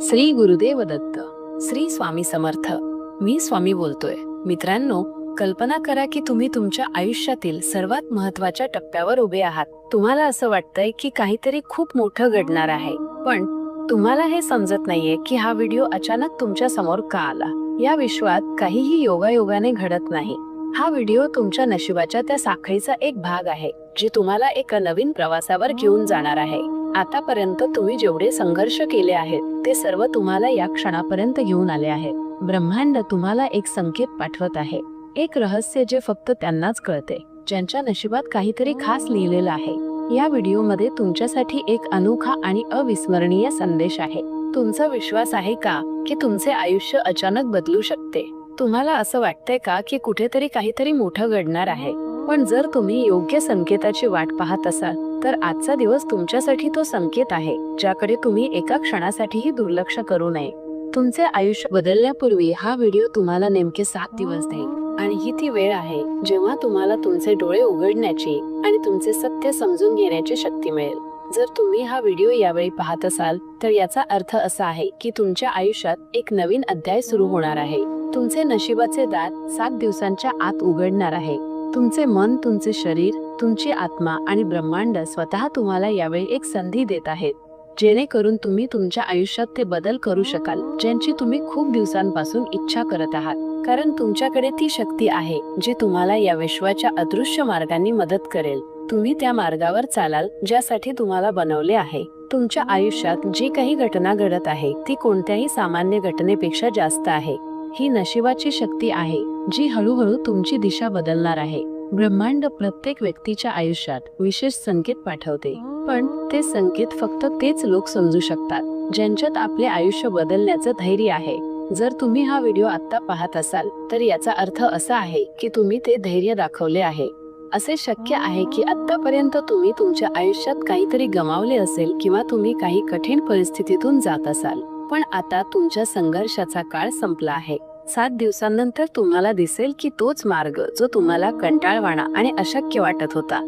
श्री गुरुदेव दत्त श्री स्वामी समर्थ. मी स्वामी बोलतोय. मित्रांनो कल्पना करा की तुम्ही तुमच्या आयुष्यातील सर्वात महत्त्वाच्या टप्प्यावर उभे आहात. तुम्हाला असं वाटतंय की काहीतरी खूप मोठं घडणार आहे. पण तुम्हाला हे समजत नाहीये की हा व्हिडिओ अचानक तुमच्यासमोर का आला? या विश्वात काहीही योगायोगाने घडत नाही. हा व्हिडिओ तुमच्या नशिबाच्या त्या साखळीचा एक भाग आहे. जी तुम्हाला एका नवीन प्रवासावर घेऊन जाणार आहे. आतापर्यंत तुम्ही जेवढे संघर्ष केले आहेत ते सर्व तुम्हाला या क्षणापर्यंत घेऊन आले आहे. ब्रह्मांड तुम्हाला एक संकेत पाठवत आहे. एक रहस्य जे फक्त त्यांनाच कळते ज्यांच्या नशिबात काहीतरी खास लिहिलेलं आहे. या व्हिडिओमध्ये तुमच्यासाठी एक अनोखा आणि अविस्मरणीय संदेश आहे. तुमचा विश्वास आहे का की तुमचे आयुष्य अचानक बदलू शकते? तुम्हाला असं वाटतंय का की कुठेतरी काहीतरी मोठं घडणार आहे? पण जर तुम्ही योग्य संकेताची वाट पाहत असाल तर आजचा दिवस तुमच्यासाठी तो संकेत आहे ज्याकडे तुम्ही एका क्षणासाठीही दुर्लक्ष करू नये. तुमचे आयुष्य बदलण्यापूर्वी हा व्हिडिओ तुम्हाला नेमके सात दिवस देईल. आणि ही ती वेळ आहे जेव्हा तुम्हाला तुमचे डोळे उघडण्याची आणि तुमचे सत्य समजून घेण्याची शक्ती मिळेल. जर तुम्ही हा व्हिडिओ यावेळी पाहत असाल तर याचा अर्थ असा आहे की तुमच्या आयुष्यात एक नवीन अध्याय सुरू होणार आहे. तुमचे नशिबाचे दार सात दिवसांच्या आत उघडणार आहे. तुमचे मन तुमचे शरीर तुमची आत्मा आणि ब्रह्मांड स्वतः तुम्हाला यावेळी एक संधी देत आहेत. जेणेकरून तुम्ही तुमच्या आयुष्यात ते बदल करू शकाल ज्यांची तुम्ही खूप दिवसांपासून इच्छा करत आहात. कारण तुमच्याकडे ती शक्ती आहे जी तुम्हाला या विश्वाच्या अदृश्य मार्गांनी मदत करेल. तुम्ही त्या मार्गावर चालाल ज्यासाठी तुम्हाला बनवले आहे. तुमच्या आयुष्यात जी काही घटना घडत आहे ती कोणत्याही सामान्य घटनेपेक्षा जास्त आहे. ही नशिबाची शक्ती आहे. जी हळूहळू तुमची दिशा बदलणार आहे. ब्रह्मांड प्रत्येक व्यक्तीच्या आयुष्यात विशेष संकेत पाठवते. पण ते संकेत फक्त तेच लोक समजू शकतात ज्यांच्यात आपले आयुष्य बदलण्याचं धैर्य आहे. जर तुम्ही हा व्हिडिओ आत्ता पाहत असाल तर याचा अर्थ असा आहे की तुम्ही ते धैर्य दाखवले आहे. असे शक्य आहे की आतापर्यंत तुम्ही तुमच्या आयुष्यात काहीतरी गमावले असेल किंवा तुम्ही काही कठीण परिस्थितीतून जात असाल. पण आता तुमच्या संघर्षाचा काळ संपला आहे. सात दिवसांनंतर तुम्हाला दिसेल की तोच मार्ग जो तुम्हाला कंटाळवाणा आणि अशक्य वाटत होता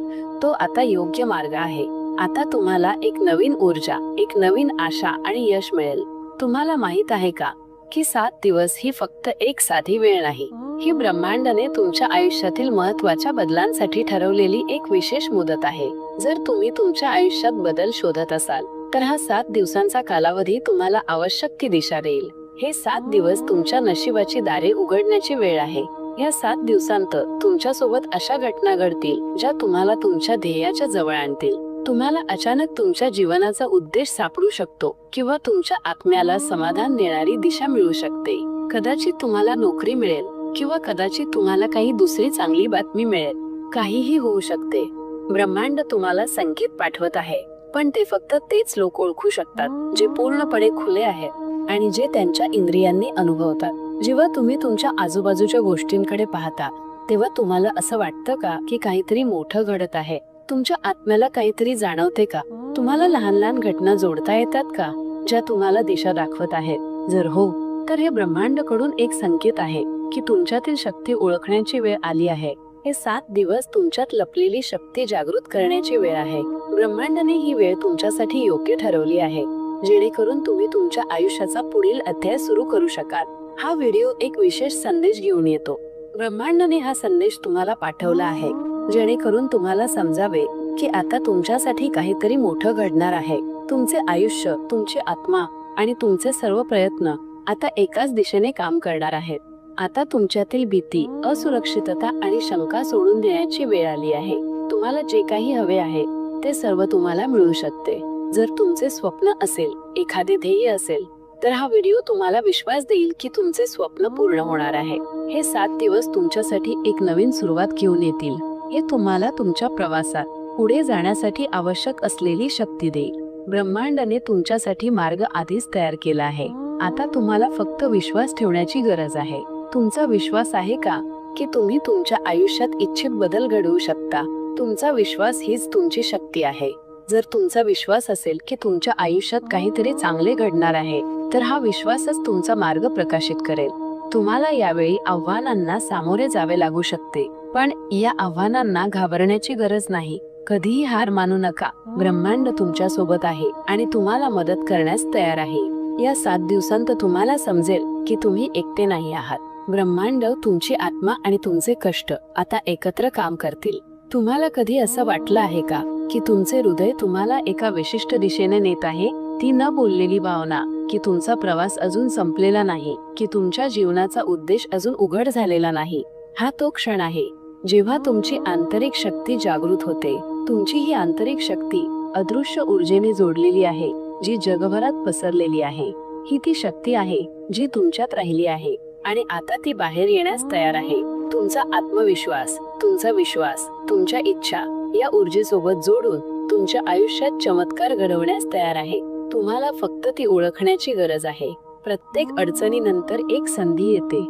तो आता योग्य मार्ग आहे. आता तुम्हाला एक नवीन ऊर्जा एक नवीन आशा आणि यश मिळेल. तुम्हाला माहीत आहे का की सात दिवस ही फक्त एक साधी वेळ नाही ही ब्रह्मांडाने तुमच्या आयुष्यातील महत्त्वाच्या बदलांसाठी ठरवलेली एक विशेष मुदत आहे. जर तुम्ही तुमच्या आयुष्यात बदल शोधत असाल तर हा सात दिवसांचा कालावधी तुम्हाला आवश्यक ती दिशा देईल. हे सात दिवस तुमच्या नशिबाची दारे उघडण्याची वेळ आहे. या सात दिवसांत तुमच्यासोबत अशा घटना घडतील ज्या तुम्हाला तुमच्या ध्येयाच्या जवळ आणतील. तुम्हाला अचानक तुमच्या जीवनाचा उद्देश सापडू शकतो किंवा तुमच्या आत्म्याला समाधान देणारी दिशा मिळू शकते. कदाचित तुम्हाला नोकरी मिळेल किंवा कदाचित तुम्हाला काही दुसरी चांगली बातमी मिळेल. काहीही होऊ शकते. ब्रह्मांड तुम्हाला संकेत पाठवत आहे पण ते फक्त तेच लोक ओळखू शकतात जे पूर्णपणे खुले आहेत. आणि जे त्यांच्या इंद्रियांनी अनुभवतात. जेव्हा तुम्ही तुमच्या आजूबाजूच्या गोष्टींकडे पाहता तेव्हा तुम्हाला असं वाटतं का की काहीतरी मोठं घडत आहे? तुमच्या आत्म्याला काहीतरी जाणवते का? तुम्हाला लहान लहान घटना जोडता येतात का? ज्या तुम्हाला दिशा दाखवत आहेत. जर हो तर हे ब्रह्मांडकडून एक संकेत आहे की तुमच्यातील शक्ती ओळखण्याची वेळ आली आहे. हे सात दिवस तुमच्यात लपलेली शक्ती जागृत करण्याची वेळ आहे. ब्रह्मांडाने ही वेळ तुमच्यासाठी योग्य ठरवली आहे. जेणेकरून तुम्ही तुमच्या आयुष्याचा पुढील अध्याय सुरू करू शकाल. हा व्हिडिओ एक विशेष संदेश घेऊन येतो. ब्रह्मांडाने हा संदेश तुम्हाला पाठवला आहे. जेणेकरून तुम्हाला समजावे की आता तुमच्यासाठी काहीतरी मोठं घडणार आहे. तुमचे आयुष्य तुमची आत्मा आणि तुमचे सर्व प्रयत्न आता एकाच दिशेने काम करणार आहेत. आता तुमच्यातील भीती असुरक्षितता आणि शंका सोडून देण्याची वेळ आली आहे. तुम्हाला जे काही हवे आहे ते सर्व तुम्हाला मिळू शकते. जर तुमचे स्वप्न असेल एखादे ध्येय असेल तर हा व्हिडिओ तुम्हाला विश्वास देईल की तुमचे स्वप्न पूर्ण होणार आहे. हे सात दिवस तुमच्यासाठी एक नवीन सुरुवात घेऊन येतील. हे तुम्हाला तुमच्या प्रवासात पुढे जाण्यासाठी आवश्यक असलेली शक्ती देईल. ब्रह्मांडाने तुमच्यासाठी मार्ग आधीच तयार केला आहे. आता तुम्हाला फक्त विश्वास ठेवण्याची गरज आहे. तुमचा विश्वास आहे का? की तुम्ही तुमच्या आयुष्यात इच्छित बदल घडवू शकता. तुमचा विश्वास हीच तुमची शक्ती आहे. जर तुमचा विश्वास असेल की तुमच्या आयुष्यात काहीतरी चांगले घडणार आहे तर हा विश्वासच तुमचा मार्ग प्रकाशित करेल. तुम्हाला यावेळी आव्हानांना सामोरे जावे लागू शकते. पण या आव्हानांना घाबरण्याची गरज नाही. कधीही हार मानू नका. ब्रह्मांड तुमच्यासोबत आहे आणि तुम्हाला मदत करण्यास तयार आहे. या सात दिवसांत तुम्हाला समजेल की तुम्ही एकटे नाही आहात. ब्रह्मांड तुमची आत्मा आणि तुमचे कष्ट आता एकत्र काम करतील. तुम्हाला कधी असं वाटलं आहे का? की तुमचे हृदय तुम्हाला एका विशिष्ट दिशेने नेत आहे ती न बोललेली भावना की तुमचा प्रवास अजून संपलेला नाही की तुमच्या जीवनाचा उद्देश अजून उघड झालेला नाही. हा तो क्षण आहे जेव्हा तुमची आंतरिक शक्ती जागृत होते. तुमची ही आंतरिक शक्ती अदृश्य ऊर्जेने जोडलेली आहे जी जगभरात पसरलेली आहे. ही ती शक्ती आहे जी तुमच्यात राहिली आहे आणि आता ती बाहेर येण्यास तयार आहे. तुमचा आत्मविश्वास तुमचा विश्वास तुमच्या इच्छा या ऊर्जेसोबत जोडून तुमच्या आयुष्यात चमत्कार घडवण्यास तयार आहे. तुम्हाला फक्त ती ओळखण्याची गरज आहे. प्रत्येक अडचणीनंतर एक संधी येते.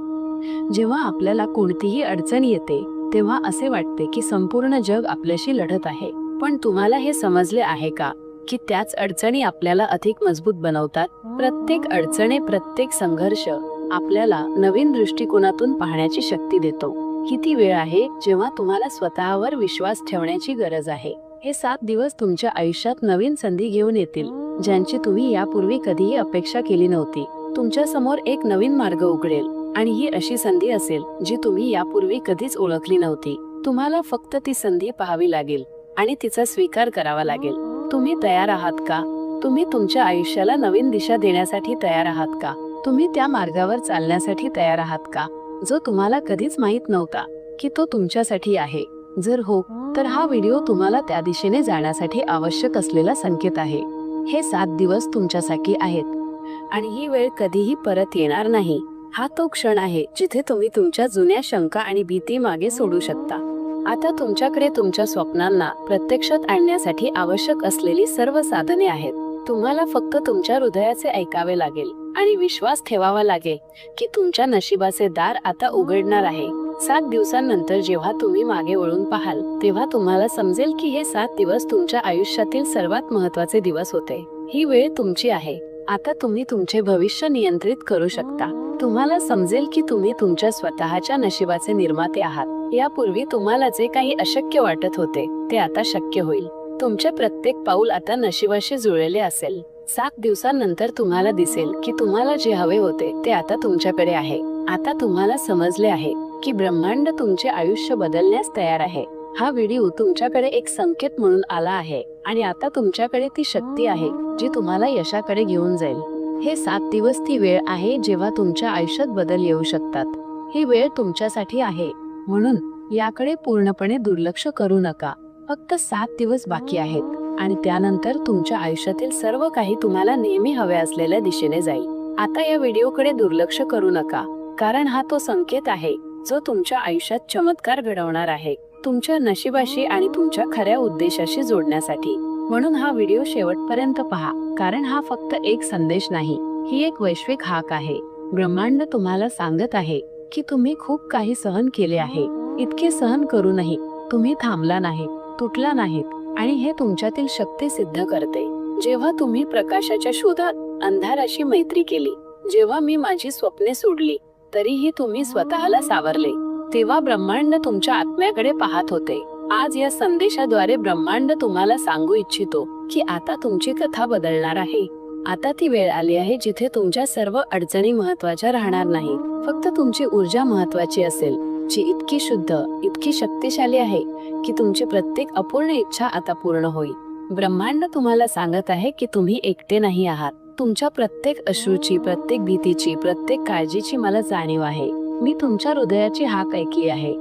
जेव्हा आपल्याला कोणतीही अडचण येते तेव्हा असे वाटते की संपूर्ण जग आपल्याशी लढत आहे. पण तुम्हाला हे समजले आहे का की त्याच अडचणी आपल्याला अधिक मजबूत बनवतात? प्रत्येक अडचणी प्रत्येक संघर्ष आपल्याला नवीन दृष्टिकोनातून पाहण्याची शक्ती देतो. ही ती वेळ आहे जेव्हा तुम्हाला स्वतःवर विश्वास ठेवण्याची गरज आहे. हे सात दिवस तुमच्या आयुष्यात नवीन संधी घेऊन येतील ज्यांची तुम्ही यापूर्वी कधीही अपेक्षा केली नव्हती. तुमच्यासमोर एक नवीन मार्ग उघडेल आणि ही अशी संधी असेल जी तुम्ही यापूर्वी कधीच ओळखली नव्हती. तुम्हाला फक्त ती संधी पाहावी लागेल आणि तिचा स्वीकार करावा लागेल. तुम्ही तयार आहात का? तुम्ही तुमच्या आयुष्याला नवीन दिशा देण्यासाठी तयार आहात का? तुम्ही त्या मार्गावर चालण्यासाठी तयार आहात का? जो तुम्हाला कधीच माहीत नव्हता की तो तुमच्यासाठी आहे. जर हो तर हा व्हिडिओ तुम्हाला त्या दिशेने जाण्यासाठी आवश्यक असलेला संकेत आहे. हे सात दिवस तुमच्यासाठी आहेत. आणि ही वेळ कधीही परत येणार नाही. हा तो क्षण आहे जिथे तुम्ही तुमच्या जुन्या शंका आणि भीती मागे सोडू शकता. आता तुमच्याकडे तुमच्या स्वप्नांना प्रत्यक्षात आणण्यासाठी आवश्यक असलेली सर्व साधने आहेत. तुम्हाला फक्त तुमच्या हृदयाचे ऐकावे लागेल. आणि विश्वास ठेवावा लागेल की तुमच्या नशिबाचे दार आता उघडणार आहे. सात दिवसांनंतर जेव्हा तुम्ही मागे वळून पाहाल तेव्हा तुम्हाला समजेल की हे सात दिवस तुमच्या आयुष्यातील सर्वात महत्त्वाचे दिवस होते. ही वेळ तुमची आहे. आता तुम्ही तुमचे भविष्य नियंत्रित करू शकता. तुम्हाला समजेल की तुम्ही तुमच्या स्वतःच्या नशिबाचे निर्माते आहात. यापूर्वी तुम्हाला जे काही अशक्य वाटत होते ते आता शक्य होईल. तुमचे प्रत्येक पाऊल आता नशिबाशी जुळलेले असेल. सात दिवसांनंतर तुम्हाला दिसेल की तुम्हाला जे हवे होते ते आता तुमच्याकडे आहे. आता तुम्हाला समजले आहे की ब्रह्मांड तुमचे आयुष्य बदलण्यास तयार आहे. हा व्हिडिओ तुमच्याकडे एक संकेत म्हणून आला आहे आणि आता तुमच्याकडे ती शक्ती आहे जी तुम्हाला यशाकडे घेऊन जाईल. हे सात दिवस ती वेळ आहे जेव्हा तुमच्या आयुष्यात बदल येऊ शकतात. ही वेळ तुमच्यासाठी आहे. म्हणून याकडे पूर्णपणे दुर्लक्ष करू नका. फक्त सात दिवस बाकी आहेत. आणि त्यानंतर तुमच्या आयुष्यातील सर्व काही तुम्हाला नेहमी हवे असलेल्या दिशेने जाईल. आता या व्हिडिओकडे दुर्लक्ष करू नका कारण हा तो संकेत आहे जो तुमच्या आयुष्यात चमत्कार घडवणार आहे तुमच्या नशिबाशी आणि तुमच्या खऱ्या उद्देशाशी जोडण्यासाठी. म्हणून हा व्हिडिओ शेवटपर्यंत पहा कारण हा फक्त एक संदेश नाही ही एक वैश्विक हाक आहे. ब्रह्मांड तुम्हाला सांगत आहे की तुम्ही खूप काही सहन केले आहे इतके सहन करूनही तुम्ही थांबला नाही तुटला नाहीत आणि हे तुमच्यातील शक्ती सिद्ध करते. जेव्हा तुम्ही प्रकाशाच्या शोधात अंधाराशी मैत्री केली जेव्हा मी माझी स्वप्ने सोडली तरीही तुम्ही स्वतःला सावरले. तेव्हा ब्रह्मांड तुमच्या आत्म्याकडे पाहत होते. आज या संदेशाद्वारे ब्रह्मांड तुम्हाला सांगू इच्छितो की आता तुमची कथा बदलणार आहे. आता ती वेळ आली आहे जिथे तुमच्या सर्व अडचणी महत्त्वाच्या राहणार नाही फक्त तुमची ऊर्जा महत्वाची असेल. जी इतकी शुद्ध इतकी शक्तिशाली आहे की तुमची प्रत्येक अपूर्ण इच्छा आता पूर्ण होईल. ब्रह्मांड तुम्हाला सांगत आहे की तुम्ही एकटे नाही आहात. तुमच्या प्रत्येक अश्रूची प्रत्येक भीतीची प्रत्येक काळजीची मला जाणीव आहे. मी तुमच्या हृदयाची हाक ऐकली आहे.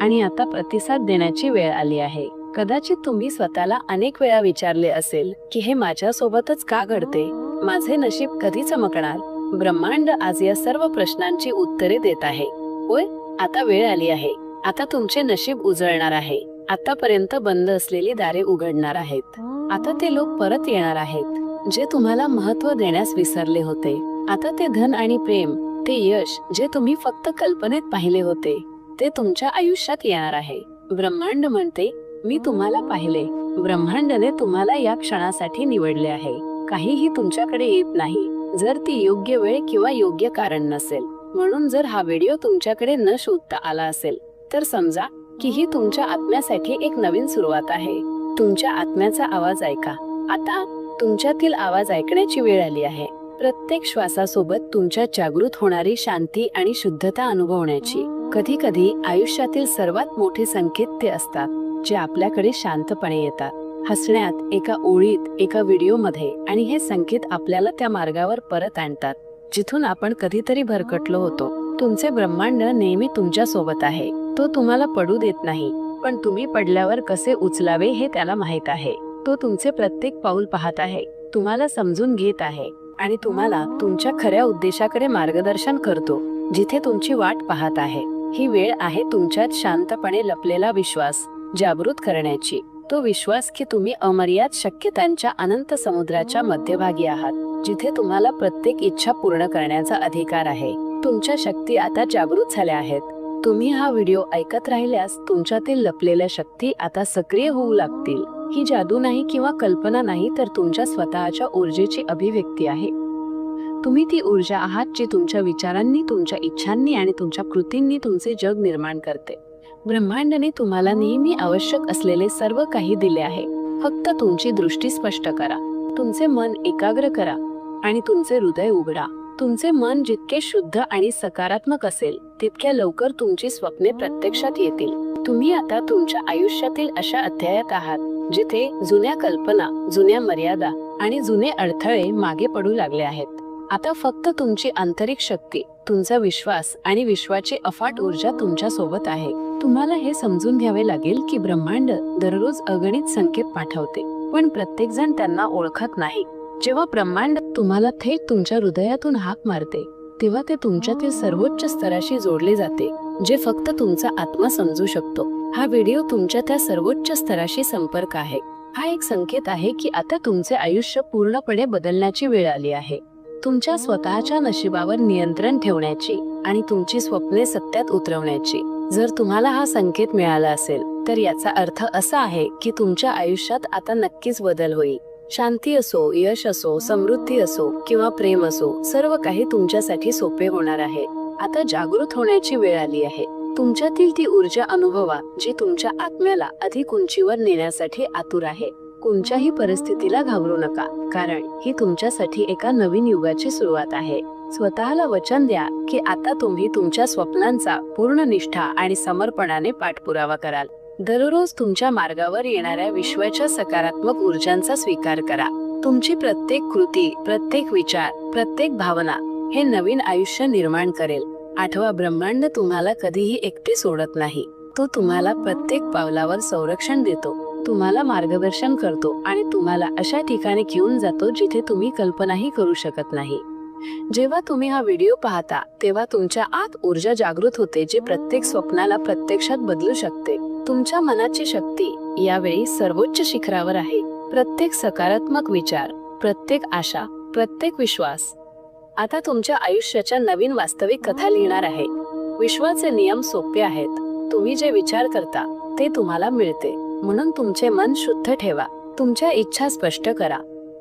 आणि आता प्रतिसाद देण्याची वेळ आली आहे. कदाचित तुम्ही स्वतःला अनेक वेळा विचारले असेल की हे माझ्या सोबतच का घडते? माझे नशीब कधी चमकणार? ब्रह्मांड आज या सर्व प्रश्नांची उत्तरे देत आहे. होय? आता वेळ आली आहे. आता तुमचे नशीब उजळणार आहे. आतापर्यंत बंद असलेली दारे उघडणार आहेत. आता ते लोक परत येणार आहेत. जे तुम्हाला महत्त्व देण्यास विसरले होते. आता ते धन आणि प्रेम ते यश जे तुम्ही फक्त कल्पनेत पाहिले होते ते तुमच्या आयुष्यात येणार आहे. ब्रह्मांड म्हणते मी तुम्हाला पाहिले. ब्रह्मांडने तुम्हाला या क्षणासाठी निवडले आहे. काहीही तुमच्याकडे येत नाही. जर ती योग्य वेळ किंवा योग्य कारण नसेल. म्हणून जर हा व्हिडिओ तुमच्याकडे न शोधता आला असेल तर समजा की ही तुमच्या आत्म्यासाठी एक नवीन सुरुवात आहे. तुमच्या आत्म्याचा आवाज ऐका. आता तुमच्यातील आवाज ऐकण्याची वेळ आली आहे. प्रत्येक श्वासासोबत तुमच्या जागृत होणारी शांती आणि शुद्धता अनुभवण्याची. कधी कधी आयुष्यातील सर्वात मोठे संकेत ते असतात जे आपल्याकडे शांतपणे येतात. हसण्यात एका ओळीत एका व्हिडिओमध्ये आणि हे संकेत आपल्याला त्या मार्गावर परत आणतात. जिथून आपण कधीतरी भरकटलो होतो. तुमचे ब्रह्मांड नेहमी तुमच्यासोबत आहे. तो तुम्हाला पडू देत नाही. पण तुम्ही पडल्यावर कसे उचलावे हे त्याला माहीत आहे. तो तुमचे प्रत्येक पाऊल पाहत आहे. तुम्हाला समजून घेत आहे. आणि तुम्हाला तुमच्या खऱ्या उद्देशाकडे मार्गदर्शन करतो. जिथे तुमची वाट पाहत आहे. ही वेळ आहे तुमच्यात शांतपणे लपलेला विश्वास. जागृत करण्याची. तो विश्वास की तुम्ही अमर्याद शक्यतांच्या अनंत समुद्राच्या मध्यभागी आहात जिथे तुम्हाला प्रत्येक इच्छा पूर्ण करण्याचा अधिकार आहे. तुमच्या शक्ती आता जागृत झाल्या आहेत. तुम्ही हा व्हिडिओ ऐकत राहिल्यास तुमच्यातील लपलेल्या शक्ती आता सक्रिय होऊ लागतील. ही जादू नाही किंवा कल्पना नाही तर तुमच्या स्वतःच्या ऊर्जेची अभिव्यक्ती आहे. तुम्ही ती ऊर्जा आहात जी तुमच्या विचारांनी तुमच्या इच्छांनी आणि तुमच्या कृतींनी तुमचे जग निर्माण करते. ब्रह्मांडाने तुम्हाला नेहमी आवश्यक असलेले सर्व काही दिले आहे. फक्त तुमची दृष्टी स्पष्ट करा. तुमचे मन एकाग्र करा आणि तुमचे हृदय उघडा. तुमचे मन जितके शुद्ध आणि सकारात्मक असेल तितक्या लवकर तुमची स्वप्ने प्रत्यक्षात येतील. तुम्ही आता तुमच्या आयुष्यातील अशा अध्यायात आहात जिथे जुन्या कल्पना जुन्या मर्यादा आणि जुने अडथळे मागे पडू लागले आहेत. आता फक्त तुमची आंतरिक शक्ती तुमचा विश्वास आणि विश्वाची अफाट ऊर्जा तुमच्यासोबत आहे. तुम्हाला हे समजून घ्यावे लागेल की ब्रह्मांड दररोज अगणित संकेत पाठवते पण प्रत्येक जण त्यांना ओळखत नाही. जेव्हा ब्रह्मांड तुम्हाला थेट तुमच्या हृदयातून हाक मारते तेव्हा ते तुमच्यातील सर्वोच्च स्तराशी जोडले जाते जे फक्त तुमचा आत्मा समजू शकतो. हा व्हिडिओ तुमच्या त्या सर्वोच्च स्तराशी संपर्क आहे. हा एक संकेत आहे की आता तुमचे आयुष्य पूर्णपणे बदलण्याची वेळ आली आहे. तुमच्या स्वतःच्या नशिबावर नियंत्रण ठेवण्याची आणि तुमची स्वप्ने सत्यात उतरवण्याची. जर तुम्हाला हा संकेत मिळाला असेल तर याचा अर्थ असा आहे की तुमच्या आयुष्यात आता नक्कीच बदल होईल. शांती असो यश असो समृद्धी असो किंवा प्रेम असो सर्व काही तुमच्यासाठी सोपे होणार आहे. आता जागृत होण्याची वेळ आली आहे. तुमच्यातील ती ऊर्जा अनुभवा जी तुमच्या आत्म्याला अधिक उंचीवर नेण्यासाठी आतुर आहे. कोणत्याही परिस्थितीला घाबरू नका. कारण ही तुमच्यासाठी एका नवीन युगाची सुरुवात आहे. स्वतःला वचन द्या की आता तुम्ही तुमच्या स्वप्नांचा पूर्ण निष्ठा आणि समर्पणाने पाठपुरावा कराल. दररोज तुमच्या मार्गावर येणाऱ्या विश्वाच्या सकारात्मक ऊर्जांचा स्वीकार करा. तुमची प्रत्येक कृती प्रत्येक विचार प्रत्येक भावना हे नवीन आयुष्य निर्माण करेल. आठवा ब्रह्मांड तुम्हाला कधीही एकटे सोडत नाही. तो तुम्हाला प्रत्येक पावलावर संरक्षण देतो. तुम्हाला मार्गदर्शन करतो आणि तुम्हाला अशा ठिकाणी घेऊन जातो जिथे तुम्ही कल्पनाही करू शकत नाही. जेव्हा तुम्ही हा व्हिडिओ पाहता तेव्हा तुमच्या आत ऊर्जा जागृत होते जे प्रत्येक स्वप्नाला प्रत्यक्षात बदलू शकते. तुमच्या मनाची शक्ती यावेळी सर्वोच्च शिखरावर आहे. प्रत्येक सकारात्मक विचार प्रत्येक आशा प्रत्येक विश्वास. आता तुमच्या आयुष्याच्या नवीन वास्तविक कथा लिहिणार आहे. विश्वाचे नियम सोपे आहेत. तुम्ही जे विचार करता ते तुम्हाला मिळते. म्हणून तुमचे मन शुद्ध ठेवा. तुमच्या इच्छा स्पष्ट करा.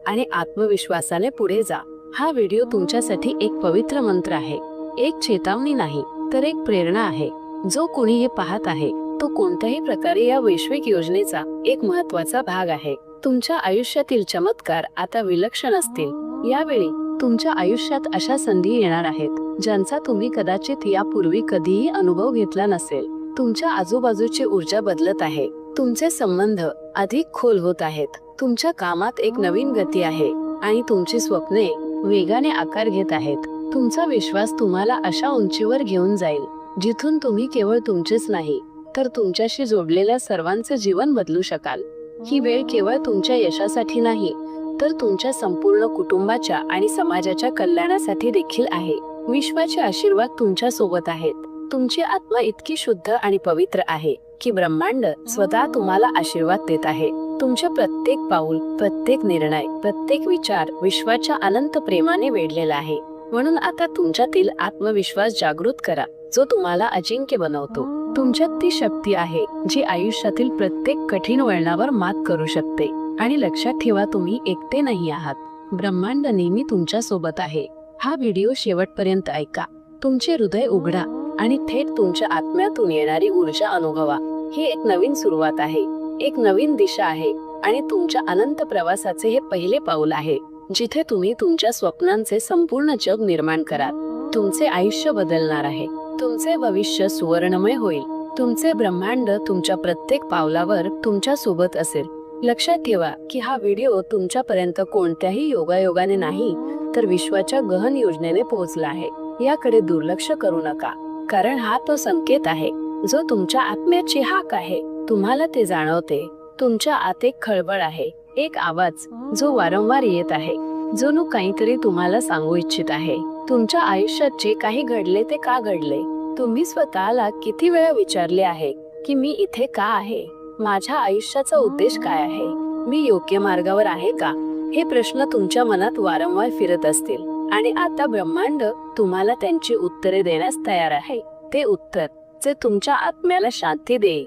आणि आत्मविश्वासाने पुढे जा. हा व्हिडिओ तुमच्यासाठी एक पवित्र मंत्र आहे. एक चेतावणी नाही तर एक प्रेरणा आहे. जो कोणी हे पाहत आहे तो कोणत्याही प्रकारे या वैश्विक योजनेचा एक महत्त्वाचा भाग आहे. तुमच्या आयुष्यातील चमत्कार आता विलक्षण असतील. यावेळी तुमच्या आयुष्यात अशा संधी येणार आहेत ज्यांचा तुम्ही कदाचित यापूर्वी कधीही अनुभव घेतला नसेल. तुमच्या आजूबाजूची ऊर्जा बदलत आहे. तुमचे संबंध अधिक खोल होत आहेत. तुमच्या कामात एक नवीन गती आहे आणि तुमची स्वप्ने वेगाने आकार घेत आहेत. तुमचा विश्वास तुम्हाला अशा उंचीवर घेऊन जाईल जिथून तुम्ही केवळ तुमचेच नाही तर तुमच्याशी जोडलेल्या सर्वांचे जीवन बदलू शकाल. ही वेळ केवळ तुमच्या यशासाठी नाही तर तुमच्या संपूर्ण कुटुंबाच्या आणि समाजाच्या कल्याणासाठी देखील आहे. विश्वाचे आशीर्वाद तुमच्यासोबत आहेत. तुमची आत्मा इतकी शुद्ध आणि पवित्र आहे. की ब्रह्मांड स्वतः तुम्हाला आशीर्वाद देत आहे. तुमचे प्रत्येक पाऊल प्रत्येक निर्णय प्रत्येक विचार विश्वाच्या अनंत प्रेमाने वेढलेला आहे. म्हणून आता तुमच्यातील आत्मविश्वास जागृत करा जो तुम्हाला अजिंक्य बनवतो. तुमच्यात ती शक्ती आहे जी आयुष्यातील प्रत्येक कठीण वळणावर मात करू शकते. आणि लक्षात ठेवा तुम्ही एकटे नाही आहात. ब्रह्मांड नेहमी तुमच्यासोबत आहे. हा व्हिडिओ शेवटपर्यंत ऐका. तुमचे हृदय उघडा आणि थेट तुमच्या आत्म्यातून येणारी ऊर्जा अनुभवा. ही एक नवीन सुरुवात आहे. एक नवीन दिशा आहे आणि तुमच्या अनंत प्रवासाचे हे पहिले पाऊल आहे जिथे तुम्ही तुमच्या स्वप्नांचे संपूर्ण जग निर्माण कराल. तुमचे आयुष्य बदलणार आहे. तुमचे भविष्य सुवर्णमय होईल. तुमचे ब्रह्मांड तुमच्या प्रत्येक पावलावर तुमच्यासोबत असेल. लक्षात ठेवा की हा व्हिडिओ तुमच्यापर्यंत कोणत्याही योगायोगाने नाही तर विश्वाच्या गहन योजनेने पोहोचला आहे. याकडे दुर्लक्ष करू नका कारण हा तो संकेत आहे. जो तुमच्या आत्म्याची हाक आहे तुम्हाला ते जाणवते. तुमच्या आत एक खळबळ आहे एक आवाज जो वारंवार येत आहे जणू काहीतरी तुम्हाला सांगू इच्छित आहे. तुमच्या आयुष्यात जे काही घडले ते का घडले? तुम्ही स्वतःला किती वेळा विचारले आहे की मी इथे का आहे? माझ्या आयुष्याचा उद्देश काय आहे? मी योग्य मार्गावर आहे का? हे प्रश्न तुमच्या मनात वारंवार फिरत असतील. आणि आता ब्रह्मांड तुम्हाला त्यांची उत्तरे देण्यास तयार आहे. ते उत्तर जे तुमच्या आत्म्याला शांती दे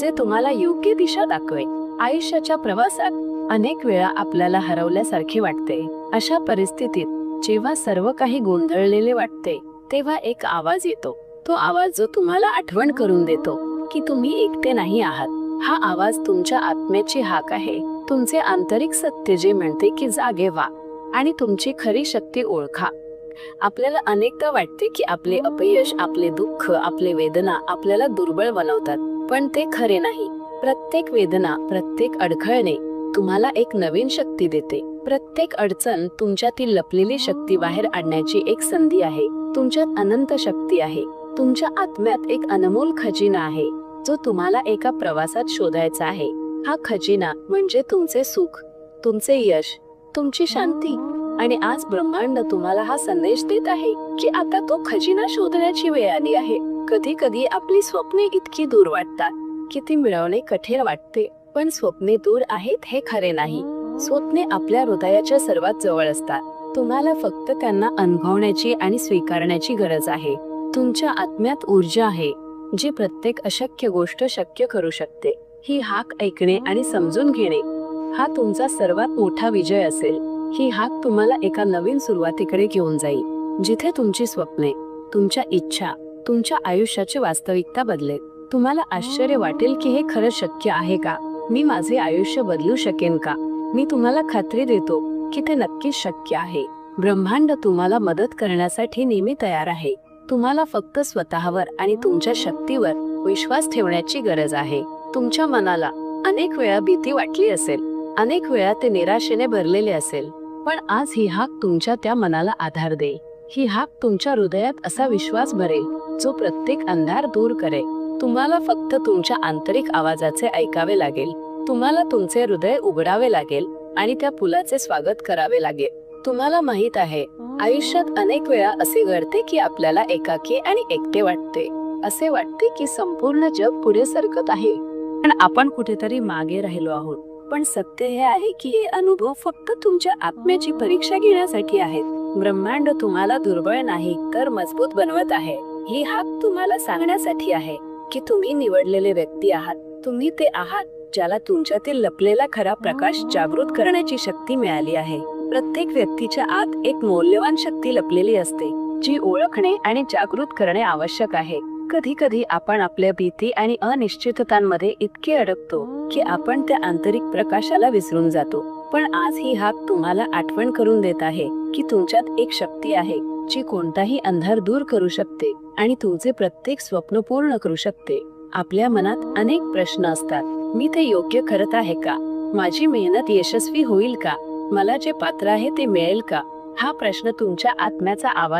जे तुम्हाला योग्य दिशा दाखवे. आयुष्याच्या प्रवासात अनेक वेळा आपल्याला हरवल्यासारखे वाटते. अशा परिस्थितीत जेव्हा सर्व काही गोंधळलेले वाटते तेव्हा एक आवाज येतो. तो आवाज जो तुम्हाला आठवण करून देतो की तुम्ही एकटे नाही आहात. हा आवाज तुमच्या आत्म्याची हाक आहे. तुमचे आंतरिक सत्य जे म्हणते की जागे व्हा. आणि तुमची खरी शक्ती ओळखा. आपल्याला अनेकदा वाटते की आपले अपयश आपले दुःख आपले वेदना आपल्याला दुर्बळ बनवतात. पण ते खरे नाही. प्रत्येक वेदना प्रत्येक अडखळणे तुम्हाला एक नवीन शक्ती देते. प्रत्येक अडचण तुमच्यातील लपलेली शक्ती बाहेर आणण्याची एक संधी आहे. तुमच्यात अनंत शक्ती आहे. तुमच्या आत्म्यात एक अनमोल खजिना आहे. जो तुम्हाला एका प्रवासात शोधायचा आहे. हा खजिना म्हणजे तुमचे सुख तुमचे यश तुमची शांती आणि आज ब्रह्मांड तुम्हाला हा संदेश देत आहे की आता तो खजिना शोधण्याची वेळ आली आहे. कधी कधी आपली स्वप्ने इतकी दूर वाटतात की ती मिळवणे कठीण वाटते पण स्वप्ने दूर आहेत हे खरे नाही. स्वप्ने आपल्या हृदयाच्या सर्वात जवळ असतात. तुम्हाला फक्त त्यांना अनुभवण्याची आणि स्वीकारण्याची गरज आहे. तुमच्या आत्म्यात ऊर्जा आहे जी प्रत्येक अशक्य गोष्ट शक्य करू शकते. ही हाक ऐकणे आणि समजून घेणे हा तुमचा सर्वात मोठा विजय असेल. ही हाक तुम्हाला एका नवीन सुरुवातीकडे घेऊन जाईल जिथे तुमची स्वप्ने तुमच्या इच्छा तुमच्या आयुष्याची वास्तविकता बदलेल. तुम्हाला आश्चर्य वाटेल की हे खरं शक्य आहे का? मी माझे आयुष्य बदलू शकेन का? मी तुम्हाला खात्री देतो की ते नक्कीच शक्य आहे. ब्रह्मांड तुम्हाला मदत करण्यासाठी नेहमी तयार आहे. तुम्हाला फक्त स्वतःवर आणि तुमच्या शक्तीवर विश्वास ठेवण्याची गरज आहे. तुमच्या मनाला अनेक वेळा भीती वाटली असेल. अनेक वेळा ते निराशेने भरलेले असेल. पण आज ही हाक तुमच्या त्या मनाला आधार दे. ही हाक तुमच्या हृदयात असा विश्वास भरेल जो प्रत्येक अंधार दूर करे. तुम्हाला फक्त तुमच्या आंतरिक आवाजाचे ऐकावे लागेल. तुम्हाला तुमचे हृदय उघडावे लागेल आणि त्या पुलाचे स्वागत करावे लागेल. तुम्हाला माहीत आहे आयुष्यात अनेक वेळा असे घडते की आपल्याला एकाकी आणि एकटे वाटते. असे वाटते की संपूर्ण जग पुढे सरकत आहे. पण आपण कुठेतरी मागे राहिलो आहोत. पण सत्य हे आहे की हे अनुभव फक्त तुमच्या आत्म्याची परीक्षा घेण्यासाठी आहेत. ब्रह्मांड तुम्हाला दुर्बळ नाही तर मजबूत बनवत आहे. ही हाक तुम्हाला सांगण्यासाठी आहे की तुम्ही निवडलेले व्यक्ती आहात. तुम्ही ते आहात ज्याला तुमच्यातील लपलेला खरा प्रकाश जागृत करण्याची शक्ती मिळाली आहे. प्रत्येक व्यक्तीच्या आत एक मौल्यवान शक्ती लपलेली असते जी ओळखणे आणि जागृत करणे आवश्यक आहे. कधी कधी आपण आपल्या भीती आणि अनिश्चिततांमध्ये इतके अडकतो की आपण त्या आंतरिक प्रकाशाला विसरून जातो. पण आज ही हाक तुम्हाला आठवण करून देत आहे की तुमच्यात एक शक्ती आहे जी कोणताही अंधार दूर करू शकते आणि तुमचे प्रत्येक स्वप्न पूर्ण करू शकते. आपल्या मनात अनेक प्रश्न असतात. मी ते योग्य करत आहे का? माझी मेहनत यशस्वी होईल का? मला जे पात्र आहे ते मिळेल का? हा प्रश्न तुमच्या आत्म्याचा आवाज